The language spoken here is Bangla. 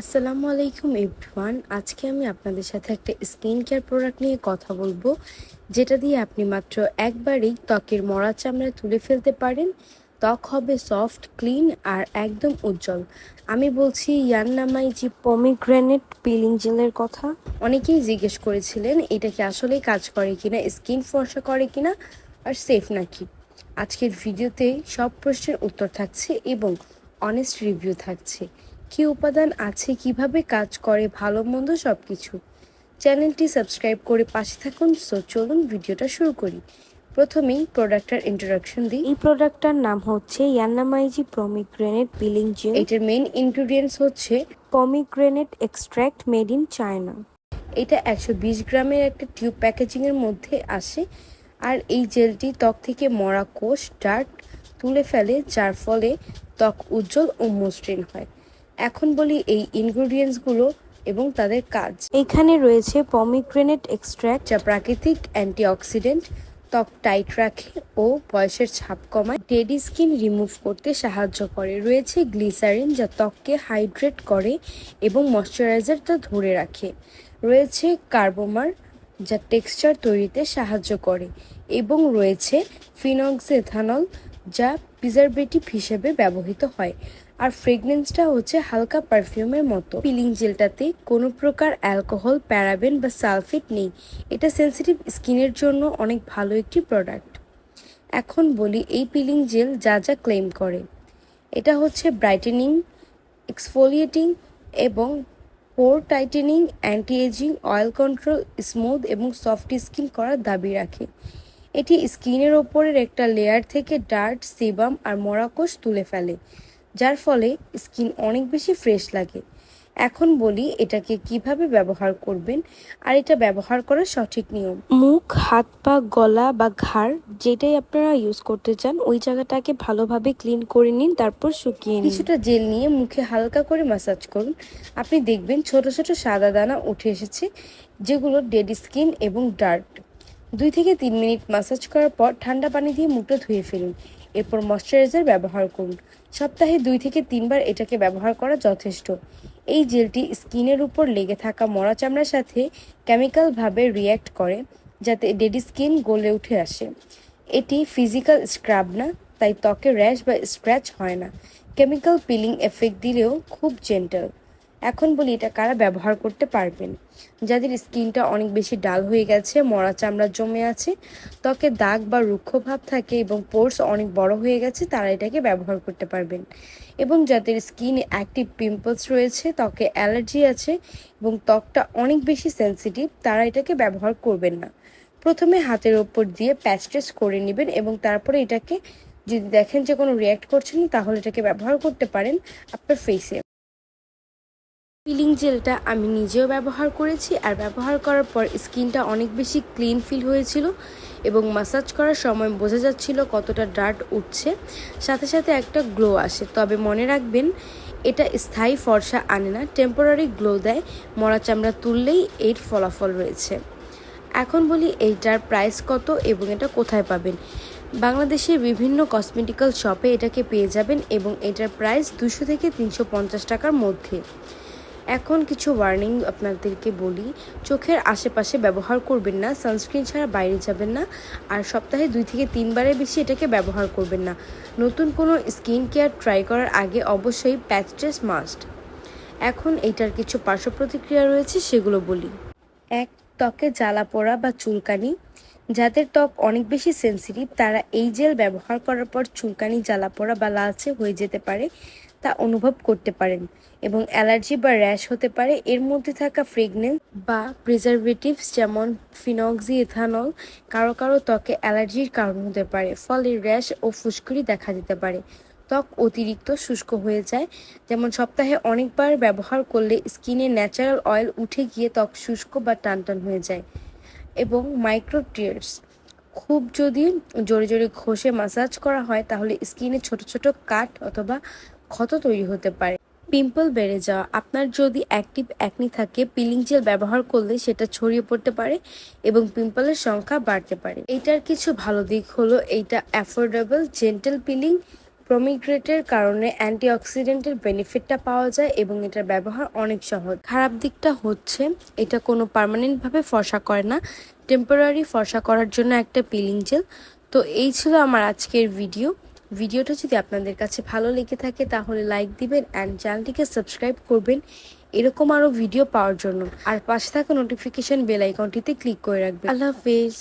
আসসালামু আলাইকুম এভরিওয়ান। আজকে আমি আপনাদের সাথে একটা স্কিন কেয়ার প্রোডাক্ট নিয়ে কথা বলব, যেটা দিয়ে আপনি মাত্র একবারেই ত্বকের মরা চামড়া তুলে ফেলতে পারেন। ত্বক হবে সফট, ক্লিন আর একদম উজ্জ্বল। আমি বলছি ইয়ান্নামাই জি পমিগ্রেনেট পিলিং জেলের কথা। অনেকেই জিজ্ঞেস করেছিলেন, এটা কি আসলেই কাজ করে কিনা, স্কিন ফর্সা করে কিনা আর সেফ নাকি? আজকের ভিডিওতে সব প্রশ্নের উত্তর থাকছে এবং অনেস্ট রিভিউ থাকছে। কি উপাদান আছে কীভাবে কাজ করে ভালো মন্দ সব কিছু চ্যানেলটি সাবস্ক্রাইব করে পাশে থাকুন। সো চলুন ভিডিওটা শুরু করি। প্রথমেই প্রোডাক্টটার ইন্ট্রোডাকশন দিই। এই প্রোডাক্টটার নাম হচ্ছে ইয়ান্নামাইজি পমিগ্রেনেট পিলিং জেল এটার মেইন ইনগ্রিডিয়েন্টস হচ্ছে pomegranate extract made in China এটা একশো বিশ গ্রামের একটা টিউব প্যাকেজিংয়ের মধ্যে আসে। আর এই জেলটি ত্বক থেকে মরা কোষ ডার্ট তুলে ফেলে যার ফলে ত্বক উজ্জ্বল ও মসৃণ হয়। এখন বলি এই ইনগ্রিডিয়েন্টসগুলো এবং তাদের কাজ। এখানে রয়েছে পমিগ্রেনেট এক্সট্র্যাক্ট যা প্রাকৃতিক অ্যান্টিঅক্সিডেন্ট ত্বক টাইট রাখে ও বয়সের ছাপ কমায়। ডেডি স্কিন রিমুভ করতে সাহায্য করে। রয়েছে গ্লিসারিন যা ত্বককে হাইড্রেট করে এবং ময়শ্চারাইজারটা ধরে রাখে। রয়েছে কার্বোমার যা টেক্সচার তৈরিতে সাহায্য করে। এবং রয়েছে ফিনক্সেথানল যা প্রিজারভেটিভ হিসেবে ব্যবহৃত হয়। আর ফ্রেগনেন্সটা হচ্ছে হালকা পারফিউমের মতো। পিলিং জেলটাতে কোনো প্রকার অ্যালকোহল প্যারাবেন বা সালফেট নেই। এটা সেনসিটিভ স্কিনের জন্য অনেক ভালো একটি প্রোডাক্ট এখন বলি এই পিলিং জেল যা যা ক্লেম করে। এটা হচ্ছে ব্রাইটেনিং এক্সফোলিয়েটিং এবং pore tightening anti aging oil control smooth এবং সফট স্কিন করার দাবি রাখে। এটি স্কিনের ওপরের একটা লেয়ার থেকে ডার্ট সেবাম আর মরাকোষ তুলে ফেলে। যার ফলে স্কিন অনেক বেশি ফ্রেশ লাগে। এখন বলি এটাকে কীভাবে ব্যবহার করবেন আর এটা ব্যবহার করার সঠিক নিয়ম। মুখ হাত পা গলা বা ঘাড় যেটাই আপনারা ইউজ করতে চান ওই জায়গাটাকে ভালোভাবে ক্লিন করে নিন তারপর শুকিয়ে নিন। কিছুটা জেল নিয়ে মুখে হালকা করে ম্যাসাজ করুন। আপনি দেখবেন ছোট ছোট সাদা দানা উঠে এসেছে যেগুলো ডেড স্কিন এবং ডার্ট দুই থেকে তিন মিনিট ম্যাসাজ করার পর ঠান্ডা পানি দিয়ে মুখটা ধুয়ে ফেলুন। এরপর ময়শ্চারাইজার ব্যবহার করুন। সপ্তাহে দুই থেকে তিনবার এটাকে ব্যবহার করা যথেষ্ট। এই জেলটি স্কিনের উপর লেগে থাকা মরা চামড়ার সাথে কেমিক্যালভাবে রিয়্যাক্ট করে, যাতে ডেডি স্কিন গলে উঠে আসে। এটি ফিজিক্যাল স্ক্রাব না, তাই ত্বকে র্যাশ বা স্ক্র্যাচ হয় না। কেমিক্যাল পিলিং এফেক্ট দিলেও খুব জেন্টাল এখন বলি এটা কারা ব্যবহার করতে পারবেন। যাদের স্কিনটা অনেক বেশি ডাল হয়ে গেছে, মরা চামড়া জমে আছে, ত্বকে দাগ বা রুক্ষ ভাব থাকে এবং পোর্স অনেক বড় হয়ে গেছে, তারা এটাকে ব্যবহার করতে পারবেন। এবং যাদের স্কিন অ্যাক্টিভ পিম্পলস রয়েছে, ত্বকে অ্যালার্জি আছে এবং ত্বকটা অনেক বেশি সেনসিটিভ, তারা এটাকে ব্যবহার করবেন না। প্রথমে হাতের ওপর দিয়ে প্যাচ করে নেবেন এবং তারপরে এটাকে যদি দেখেন যে কোনো রিয়্যাক্ট করছে না, তাহলে এটাকে ব্যবহার করতে পারেন আপনার ফেসে পিলিং জেলটা আমি নিজেও ব্যবহার করেছি আর ব্যবহার করার পর স্কিনটা অনেক বেশি ক্লিন ফিল হয়েছিল এবং মাসাজ করার সময় বোঝা যাচ্ছিল কতটা ডার্ট উঠছে। সাথে সাথে একটা গ্লো আসে। তবে মনে রাখবেন, এটা স্থায়ী ফর্সা আনে না টেম্পোরারি গ্লো দেয়। মরা চামড়া তুললেই এর ফলাফল রয়েছে। এখন বলি এইটার প্রাইস কত এবং এটা কোথায় পাবেন? বাংলাদেশের বিভিন্ন কসমেটিক্যাল শপে এটাকে পেয়ে যাবেন এবং এটার প্রাইস দুশো থেকে তিনশো পঞ্চাশ টাকার মধ্যে। এখন কিছু ওয়ার্নিং আপনাদেরকে বলি, চোখের আশেপাশে ব্যবহার করবেন না সানস্ক্রিন ছাড়া বাইরে যাবেন না, আর সপ্তাহে দুই থেকে তিনবারের বেশি এটাকে ব্যবহার করবেন না। নতুন কোনো স্কিন কেয়ার ট্রাই করার আগে অবশ্যই প্যাচ টেস্ট মাস্ট এখন এইটার কিছু পার্শ্ব প্রতিক্রিয়া রয়েছে, সেগুলো বলি। এক, ত্বকে জ্বালা পোড়া বা চুলকানি। যাদের ত্বক অনেক বেশি সেনসিটিভ তারা এই জেল ব্যবহার করার পর চুলকানি জ্বালা পোড়া বা লালচে হয়ে যেতে পারে তা অনুভব করতে পারেন এবং অ্যালার্জি বা র্যাশ হতে পারে। এর মধ্যে থাকা ফ্রেগনেন্স বা প্রিজারভেটিভস যেমন ফিনক্সি ইথানল কারও কারও ত্বকে অ্যালার্জির কারণ হতে পারে, ফলে র্যাশ ও ফুসকুড়ি দেখা দিতে পারে। ত্বক অতিরিক্ত শুষ্ক হয়ে যায়। যেমন সপ্তাহে অনেকবার ব্যবহার করলে স্কিনে ন্যাচারাল অয়েল উঠে গিয়ে ত্বক শুষ্ক বা টানটান হয়ে যায়। এবং মাইক্রো টিয়ার্স খুব যদি জোরে জোরে ঘষে মাসাজ করা হয়, তাহলে স্কিনে ছোট ছোট কাট অথবা ক্ষত তৈরি হতে পারে। পিম্পল বেড়ে যাওয়া। আপনার যদি অ্যাক্টিভ অ্যাকনি থাকে পিলিং জেল ব্যবহার করলে সেটা ছড়িয়ে পড়তে পারে এবং পিম্পলের সংখ্যা বাড়তে পারে। এইটার কিছু ভালো দিক হলো, এইটা অ্যাফোর্ডেবল জেন্টেল পিলিং প্রমিগ্রেটের কারণে অ্যান্টিঅক্সিডেন্টের বেনিফিটটা পাওয়া যায় এবং এটার ব্যবহার অনেক সহজ। খারাপ দিকটা হচ্ছে, এটা কোনো পার্মানেন্টভাবে ফর্সা করে না টেম্পোরারি ফর্সা করার জন্য একটা পিলিং জেল তো এই ছিল আমার আজকের ভিডিও ভিডিওটা যদি আপনাদের কাছে ভালো লেগে থাকে, তাহলে লাইক দিবেন অ্যান্ড চ্যানেলটিকে সাবস্ক্রাইব করবেন। এরকম আরও ভিডিও পাওয়ার জন্য। আর পাশে থাকা নোটিফিকেশান বেল আইকনটিতে ক্লিক করে রাখবেন। আল্লাহ হাফেজ।